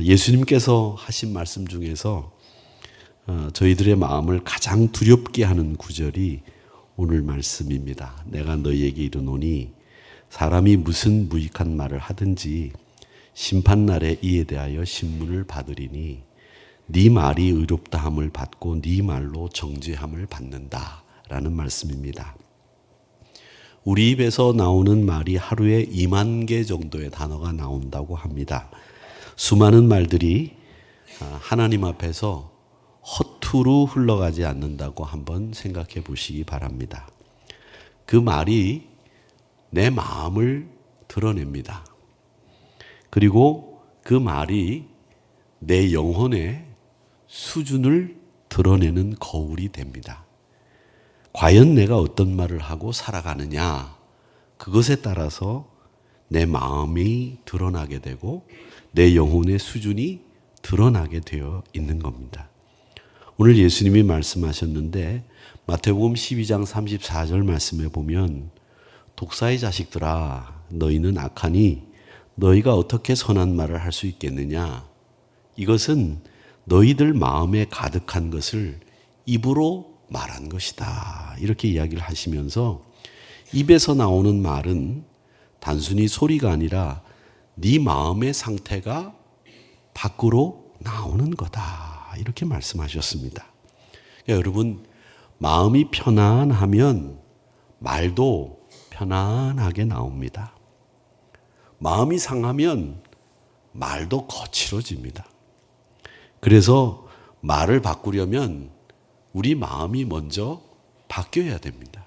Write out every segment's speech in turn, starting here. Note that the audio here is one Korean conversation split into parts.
예수님께서 하신 말씀 중에서 어, 저희들의 마음을 가장 두렵게 하는 구절이 오늘 말씀입니다. 내가 너희에게 이르노니 사람이 무슨 무익한 말을 하든지 심판 날에 이에 대하여 신문을 받으리니 네 말이 의롭다함을 받고 네 말로 정죄함을 받는다 라는 말씀입니다. 우리 입에서 나오는 말이 하루에 2만 개 정도의 단어가 나온다고 합니다. 수많은 말들이 아, 하나님 앞에서 허투루 흘러가지 않는다고 한번 생각해 보시기 바랍니다. 그 말이 내 마음을 드러냅니다. 그리고 그 말이 내 영혼의 수준을 드러내는 거울이 됩니다. 과연 내가 어떤 말을 하고 살아가느냐, 그것에 따라서 내 마음이 드러나게 되고 내 영혼의 수준이 드러나게 되어 있는 겁니다. 오늘 예수님이 말씀하셨는데 마태복음 12장 34절 말씀에 보면 독사의 자식들아 너희는 악하니 너희가 어떻게 선한 말을 할 수 있겠느냐 이것은 너희들 마음에 가득한 것을 입으로 말한 것이다 이렇게 이야기를 하시면서 입에서 나오는 말은 단순히 소리가 아니라 네 마음의 상태가 밖으로 나오는 거다. 이렇게 말씀하셨습니다. 그러니까 여러분, 마음이 편안하면 말도 편안하게 나옵니다. 마음이 상하면 말도 거칠어집니다. 그래서 말을 바꾸려면 우리 마음이 먼저 바뀌어야 됩니다.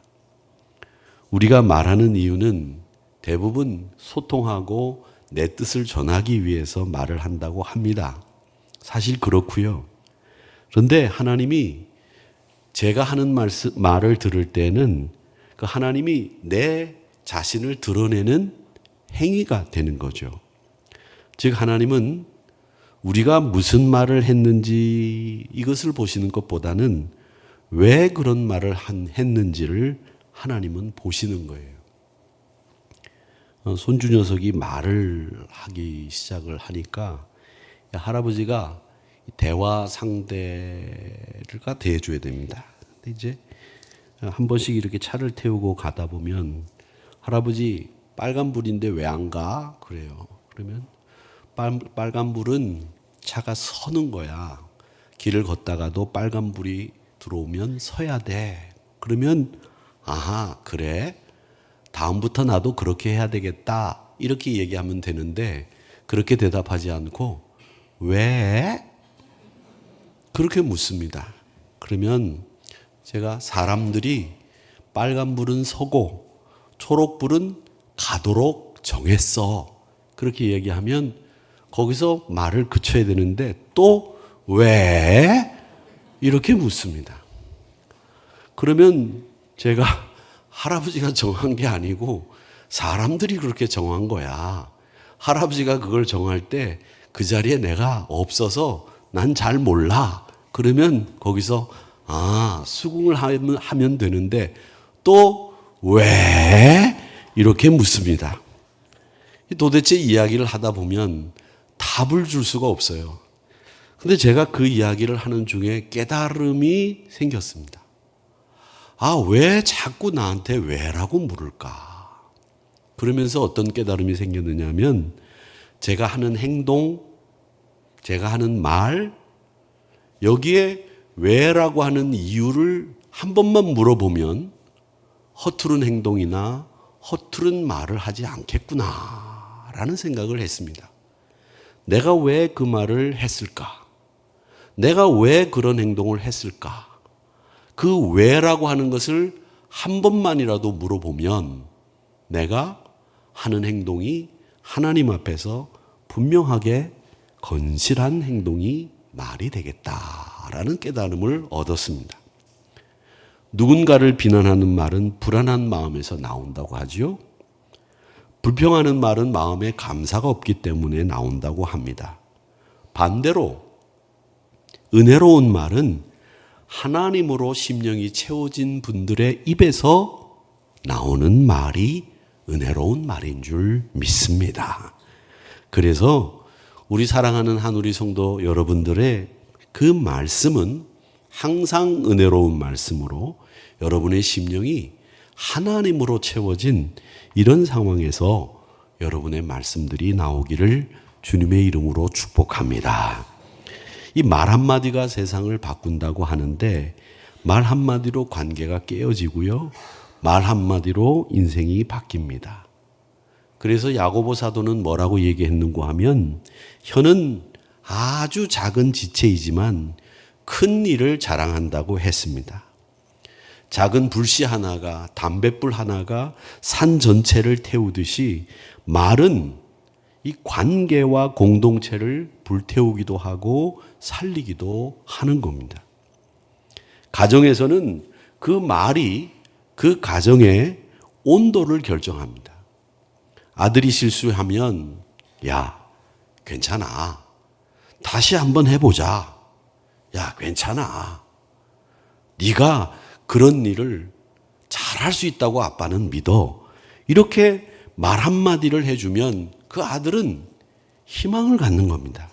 우리가 말하는 이유는 대부분 소통하고 내 뜻을 전하기 위해서 말을 한다고 합니다. 사실 그렇고요. 그런데 하나님이 제가 하는 말씀, 말을 들을 때는 그 하나님이 내 자신을 드러내는 행위가 되는 거죠. 즉 하나님은 우리가 무슨 말을 했는지 이것을 보시는 것보다는 왜 그런 말을 한, 했는지를 하나님은 보시는 거예요. 어, 손주 녀석이 말을 하기 시작을 하니까 할아버지가 대화 상대가 대해줘야 됩니다. 근데 이제 한 번씩 이렇게 차를 태우고 가다 보면 할아버지 빨간 불인데 왜 안 가? 그래요. 그러면 빨, 빨간 불은 차가 서는 거야. 길을 걷다가도 빨간 불이 들어오면 서야 돼. 그러면 아하 그래 다음부터 나도 그렇게 해야 되겠다. 이렇게 얘기하면 되는데 그렇게 대답하지 않고 왜? 그렇게 묻습니다. 그러면 제가 사람들이 빨간불은 서고 초록불은 가도록 정했어. 그렇게 얘기하면 거기서 말을 그쳐야 되는데 또 왜? 이렇게 묻습니다. 그러면 제가 할아버지가 정한 게 아니고 사람들이 그렇게 정한 거야. 할아버지가 그걸 정할 때 그 자리에 내가 없어서 난 잘 몰라. 그러면 거기서 아, 수긍을 하면, 하면 되는데 또 왜? 이렇게 묻습니다. 도대체 이야기를 하다 보면 답을 줄 수가 없어요. 근데 제가 그 이야기를 하는 중에 깨달음이 생겼습니다. 아, 왜 자꾸 나한테 왜라고 물을까? 그러면서 어떤 깨달음이 생겼느냐 하면 제가 하는 행동, 제가 하는 말, 여기에 왜라고 하는 이유를 한 번만 물어보면 허투른 행동이나 허투른 말을 하지 않겠구나. 라는 생각을 했습니다. 내가 왜 그 말을 했을까? 내가 왜 그런 행동을 했을까? 그 왜라고 하는 것을 한 번만이라도 물어보면 내가 하는 행동이 하나님 앞에서 분명하게 건실한 행동이 말이 되겠다라는 깨달음을 얻었습니다. 누군가를 비난하는 말은 불안한 마음에서 나온다고 하지요. 불평하는 말은 마음에 감사가 없기 때문에 나온다고 합니다. 반대로 은혜로운 말은 하나님으로 심령이 채워진 분들의 입에서 나오는 말이 은혜로운 말인 줄 믿습니다. 그래서 우리 사랑하는 한우리 성도 여러분들의 그 말씀은 항상 은혜로운 말씀으로 여러분의 심령이 하나님으로 채워진 이런 상황에서 여러분의 말씀들이 나오기를 주님의 이름으로 축복합니다. 이 말 한마디가 세상을 바꾼다고 하는데 말 한마디로 관계가 깨어지고요. 말 한마디로 인생이 바뀝니다. 그래서 야고보 사도는 뭐라고 얘기했는고 하면 혀는 아주 작은 지체이지만 큰 일을 자랑한다고 했습니다. 작은 불씨 하나가 담뱃불 하나가 산 전체를 태우듯이 말은 이 관계와 공동체를 불태우기도 하고 살리기도 하는 겁니다. 가정에서는 그 말이 그 가정의 온도를 결정합니다. 아들이 실수하면 야, 괜찮아. 다시 한번 해보자. 야, 괜찮아. 네가 그런 일을 잘할 수 있다고 아빠는 믿어. 이렇게 말 한마디를 해주면 그 아들은 희망을 갖는 겁니다.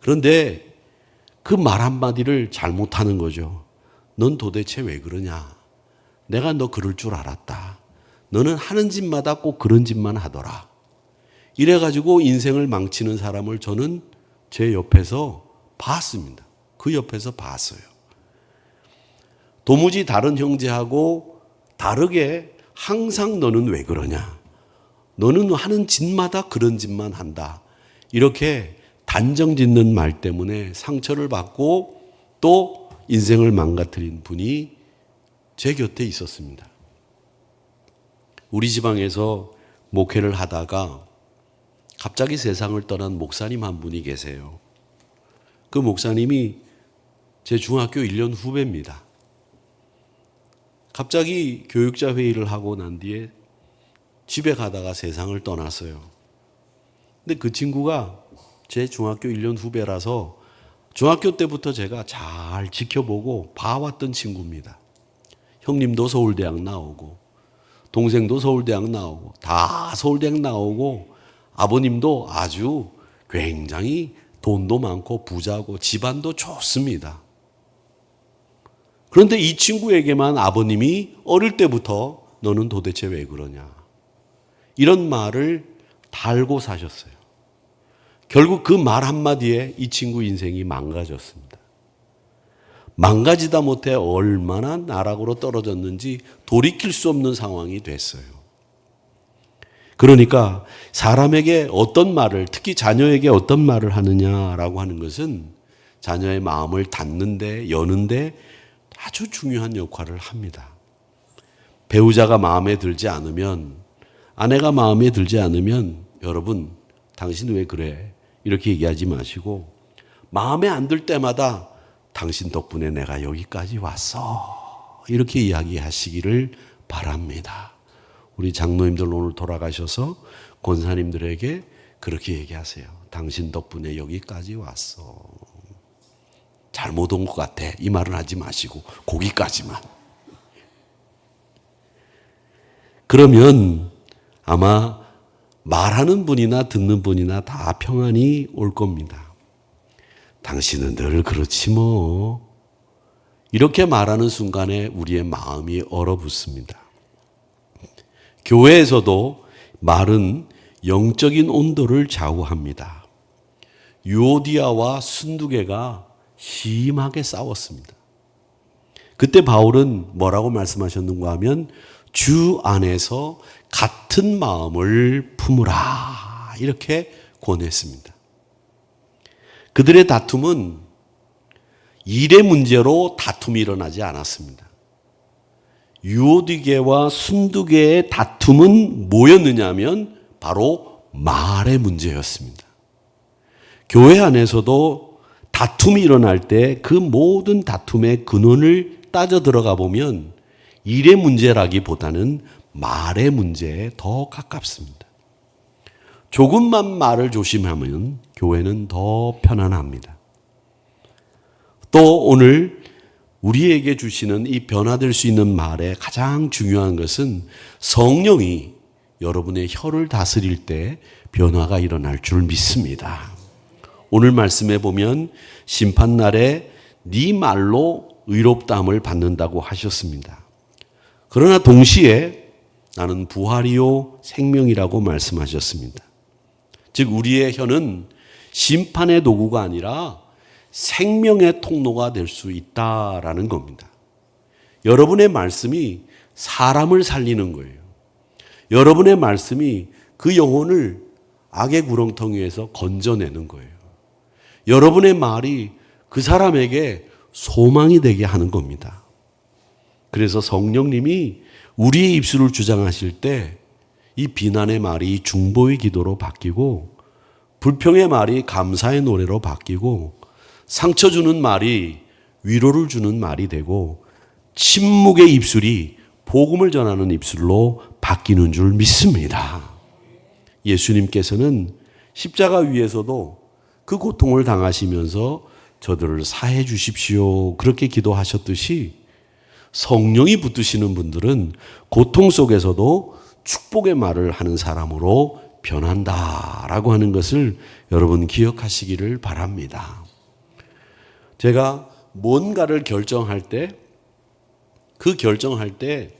그런데 그 말 한마디를 잘못하는 거죠. 넌 도대체 왜 그러냐? 내가 너 그럴 줄 알았다. 너는 하는 짓마다 꼭 그런 짓만 하더라. 이래가지고 인생을 망치는 사람을 저는 제 옆에서 봤습니다. 그 옆에서 봤어요. 도무지 다른 형제하고 다르게 항상 너는 왜 그러냐? 너는 하는 짓마다 그런 짓만 한다. 이렇게 단정 짓는 말 때문에 상처를 받고 또 인생을 망가뜨린 분이 제 곁에 있었습니다. 우리 지방에서 목회를 하다가 갑자기 세상을 떠난 목사님 한 분이 계세요. 그 목사님이 제 중학교 1년 후배입니다. 갑자기 교육자 회의를 하고 난 뒤에 집에 가다가 세상을 떠났어요. 근데 그 친구가 제 중학교 1년 후배라서 중학교 때부터 제가 잘 지켜보고 봐왔던 친구입니다. 형님도 서울대학 나오고, 동생도 서울대학 나오고, 다 서울대학 나오고, 아버님도 아주 굉장히 돈도 많고 부자고 집안도 좋습니다. 그런데 이 친구에게만 아버님이 어릴 때부터 너는 도대체 왜 그러냐. 이런 말을 달고 사셨어요. 결국 그 말 한마디에 이 친구 인생이 망가졌습니다. 망가지다 못해 얼마나 나락으로 떨어졌는지 돌이킬 수 없는 상황이 됐어요. 그러니까 사람에게 어떤 말을, 특히 자녀에게 어떤 말을 하느냐라고 하는 것은 자녀의 마음을 닫는데, 여는데 아주 중요한 역할을 합니다. 배우자가 마음에 들지 않으면, 아내가 마음에 들지 않으면, 여러분, 당신 왜 그래? 이렇게 얘기하지 마시고, 마음에 안 들 때마다 당신 덕분에 내가 여기까지 왔어. 이렇게 이야기하시기를 바랍니다. 우리 장로님들 오늘 돌아가셔서 권사님들에게 그렇게 얘기하세요. 당신 덕분에 여기까지 왔어. 잘못 온 것 같아. 이 말은 하지 마시고, 거기까지만. 그러면 아마 말하는 분이나 듣는 분이나 다 평안이 올 겁니다. 당신은 늘 그렇지 뭐. 이렇게 말하는 순간에 우리의 마음이 얼어붙습니다. 교회에서도 말은 영적인 온도를 좌우합니다. 유오디아와 순두개가 심하게 싸웠습니다. 그때 바울은 뭐라고 말씀하셨는가 하면 주 안에서 같은 마음을 품으라 이렇게 권했습니다. 그들의 다툼은 일의 문제로 다툼이 일어나지 않았습니다. 유오디게와 순두개의 다툼은 뭐였느냐 하면 바로 말의 문제였습니다. 교회 안에서도 다툼이 일어날 때 그 모든 다툼의 근원을 따져 들어가 보면 일의 문제라기보다는 말의 문제에 더 가깝습니다. 조금만 말을 조심하면 교회는 더 편안합니다. 또 오늘 우리에게 주시는 이 변화될 수 있는 말의 가장 중요한 것은 성령이 여러분의 혀를 다스릴 때 변화가 일어날 줄 믿습니다. 오늘 말씀에 보면 심판날에 네 말로 의롭다함을 받는다고 하셨습니다. 그러나 동시에 나는 부활이요 생명이라고 말씀하셨습니다. 즉 우리의 혀는 심판의 도구가 아니라 생명의 통로가 될 수 있다라는 겁니다. 여러분의 말씀이 사람을 살리는 거예요. 여러분의 말씀이 그 영혼을 악의 구렁텅이에서 건져내는 거예요. 여러분의 말이 그 사람에게 소망이 되게 하는 겁니다. 그래서 성령님이 우리의 입술을 주장하실 때 이 비난의 말이 중보의 기도로 바뀌고 불평의 말이 감사의 노래로 바뀌고 상처 주는 말이 위로를 주는 말이 되고 침묵의 입술이 복음을 전하는 입술로 바뀌는 줄 믿습니다. 예수님께서는 십자가 위에서도 그 고통을 당하시면서 저들을 사해 주십시오. 그렇게 기도하셨듯이 성령이 붙드시는 분들은 고통 속에서도 축복의 말을 하는 사람으로 변한다라고 하는 것을 여러분 기억하시기를 바랍니다. 제가 뭔가를 결정할 때 그 결정할 때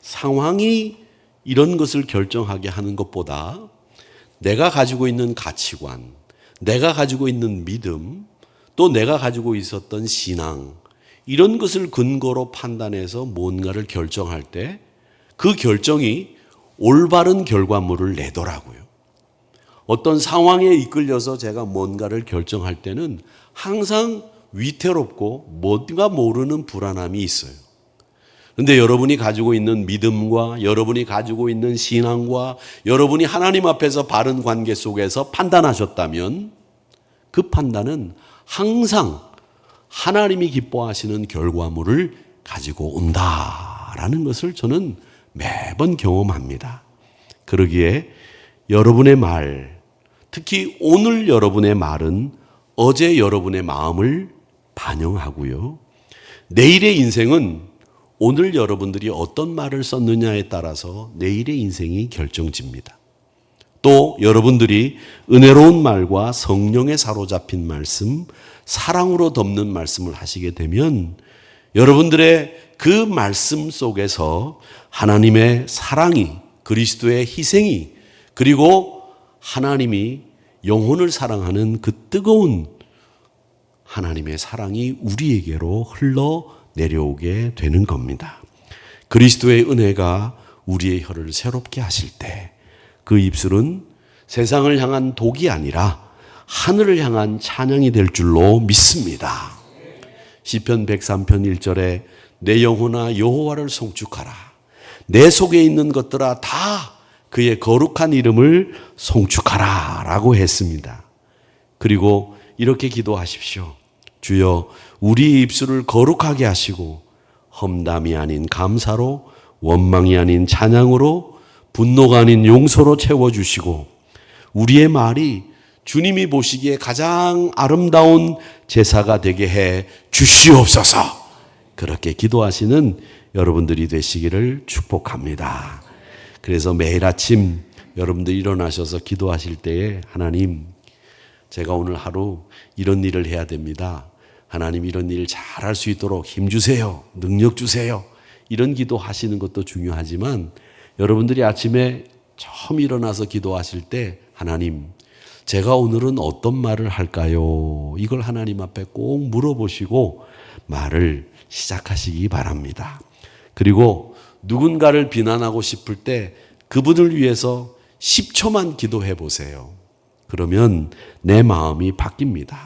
상황이 이런 것을 결정하게 하는 것보다 내가 가지고 있는 가치관, 내가 가지고 있는 믿음, 또 내가 가지고 있었던 신앙, 이런 것을 근거로 판단해서 뭔가를 결정할 때 그 결정이 올바른 결과물을 내더라고요. 어떤 상황에 이끌려서 제가 뭔가를 결정할 때는 항상 위태롭고 뭔가 모르는 불안함이 있어요. 근데 여러분이 가지고 있는 믿음과 여러분이 가지고 있는 신앙과 여러분이 하나님 앞에서 바른 관계 속에서 판단하셨다면 그 판단은 항상 하나님이 기뻐하시는 결과물을 가지고 온다라는 것을 저는 매번 경험합니다. 그러기에 여러분의 말, 특히 오늘 여러분의 말은 어제 여러분의 마음을 반영하고요. 내일의 인생은 오늘 여러분들이 어떤 말을 썼느냐에 따라서 내일의 인생이 결정집니다. 또 여러분들이 은혜로운 말과 성령에 사로잡힌 말씀, 사랑으로 덮는 말씀을 하시게 되면 여러분들의 그 말씀 속에서 하나님의 사랑이 그리스도의 희생이 그리고 하나님이 영혼을 사랑하는 그 뜨거운 하나님의 사랑이 우리에게로 흘러 내려오게 되는 겁니다. 그리스도의 은혜가 우리의 혀를 새롭게 하실 때 그 입술은 세상을 향한 독이 아니라 하늘을 향한 찬양이 될 줄로 믿습니다. 시편 103편 1절에 내 영혼아 여호와를 송축하라. 내 속에 있는 것들아 다 그의 거룩한 이름을 송축하라라고 했습니다. 그리고 이렇게 기도하십시오. 주여 우리 입술을 거룩하게 하시고 험담이 아닌 감사로 원망이 아닌 찬양으로 분노가 아닌 용서로 채워 주시고 우리의 말이 주님이 보시기에 가장 아름다운 제사가 되게 해 주시옵소서. 그렇게 기도하시는 여러분들이 되시기를 축복합니다. 그래서 매일 아침 여러분들 일어나셔서 기도하실 때에 하나님, 제가 오늘 하루 이런 일을 해야 됩니다. 하나님 이런 일 잘할 수 있도록 힘 주세요. 능력 주세요. 이런 기도 하시는 것도 중요하지만 여러분들이 아침에 처음 일어나서 기도하실 때 하나님, 제가 오늘은 어떤 말을 할까요? 이걸 하나님 앞에 꼭 물어보시고 말을 시작하시기 바랍니다. 그리고 누군가를 비난하고 싶을 때 그분을 위해서 10초만 기도해 보세요. 그러면 내 마음이 바뀝니다.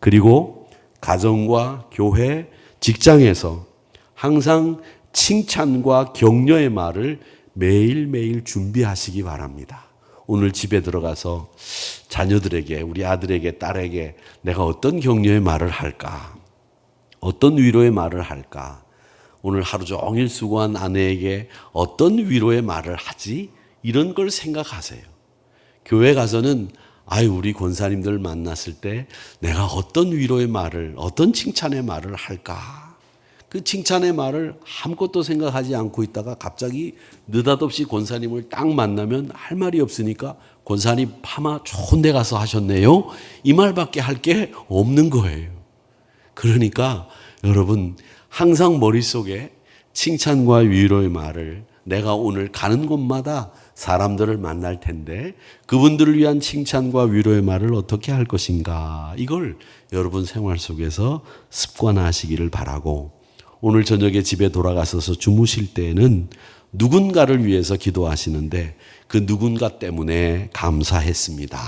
그리고 가정과 교회, 직장에서 항상 칭찬과 격려의 말을 매일매일 준비하시기 바랍니다. 오늘 집에 들어가서 자녀들에게, 우리 아들에게, 딸에게 내가 어떤 격려의 말을 할까? 어떤 위로의 말을 할까? 오늘 하루 종일 수고한 아내에게 어떤 위로의 말을 하지? 이런 걸 생각하세요. 교회 가서는 아유, 우리 권사님들 만났을 때 내가 어떤 위로의 말을, 어떤 칭찬의 말을 할까? 그 칭찬의 말을 아무것도 생각하지 않고 있다가 갑자기 느닷없이 권사님을 딱 만나면 할 말이 없으니까 권사님 파마 좋은 데 가서 하셨네요. 이 말밖에 할 게 없는 거예요. 그러니까 여러분 항상 머릿속에 칭찬과 위로의 말을 내가 오늘 가는 곳마다 사람들을 만날 텐데 그분들을 위한 칭찬과 위로의 말을 어떻게 할 것인가 이걸 여러분 생활 속에서 습관화하시기를 바라고 오늘 저녁에 집에 돌아가셔서 주무실 때에는 누군가를 위해서 기도하시는데 그 누군가 때문에 감사했습니다.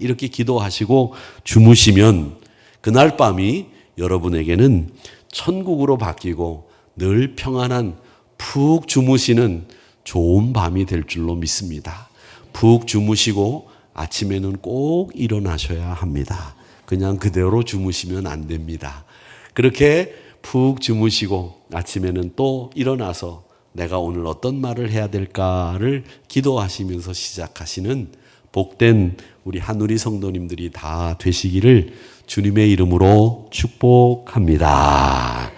이렇게 기도하시고 주무시면 그날 밤이 여러분에게는 천국으로 바뀌고 늘 평안한 푹 주무시는 좋은 밤이 될 줄로 믿습니다. 푹 주무시고 아침에는 꼭 일어나셔야 합니다. 그냥 그대로 주무시면 안 됩니다. 그렇게 푹 주무시고 아침에는 또 일어나서 내가 오늘 어떤 말을 해야 될까를 기도하시면서 시작하시는 복된 우리 하누리 성도님들이 다 되시기를 주님의 이름으로 축복합니다.